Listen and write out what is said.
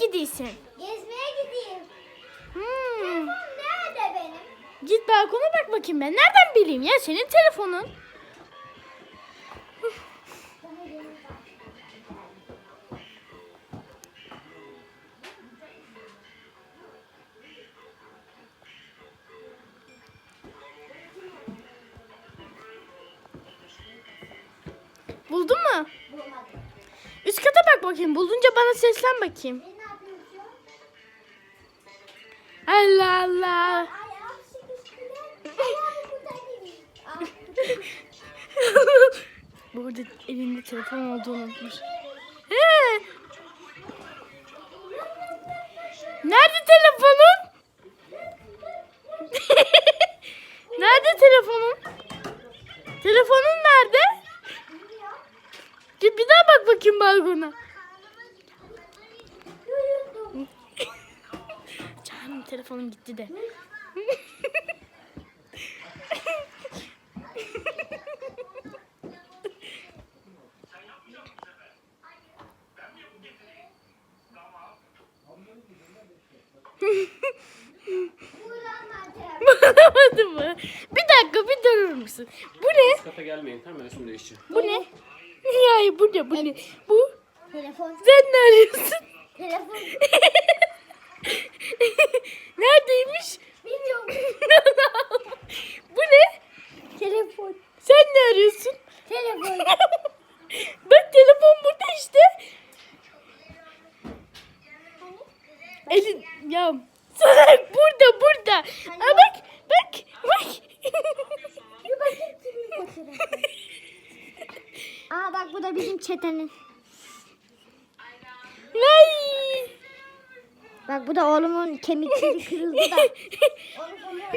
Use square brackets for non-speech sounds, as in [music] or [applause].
gidiyorsun? Gezmeye gideyim. Hmm. Telefon nerede benim? Git balkona bak bakayım ben. Nereden bileyim ya senin telefonun? Buldun mu? Üst kata bak bakayım. Bulunca bana seslen bakayım. Allah Allah. Ah, [laughs] Burada elinde telefon olduğunu unutmuş. He. Nerede telefonun? [laughs] nerede telefonun? Telefonun nerede? Git bir daha bak bakayım balkona. Canım telefonum gitti de. Bulamadın mı? Bir dakika bir durur musun? Bu ne? Kata gelmeyin. Hemen üstümü değiştir. Bu ne? Ya bu ne bu ne? Bu Telefon. sen ne arıyorsun? Telefon. [laughs] Neredeymiş? Bilmiyorum. [laughs] bu ne? Telefon. Sen ne arıyorsun? Telefon. [laughs] Bak telefon burada işte. Elin ya salak burada burada. Aa, bak bak bak. Bir bakayım kimin fotoğrafı. Aa bak bu da bizim çetenin. Vay. Bak bu da oğlumun kemikleri kırıldı da. [laughs]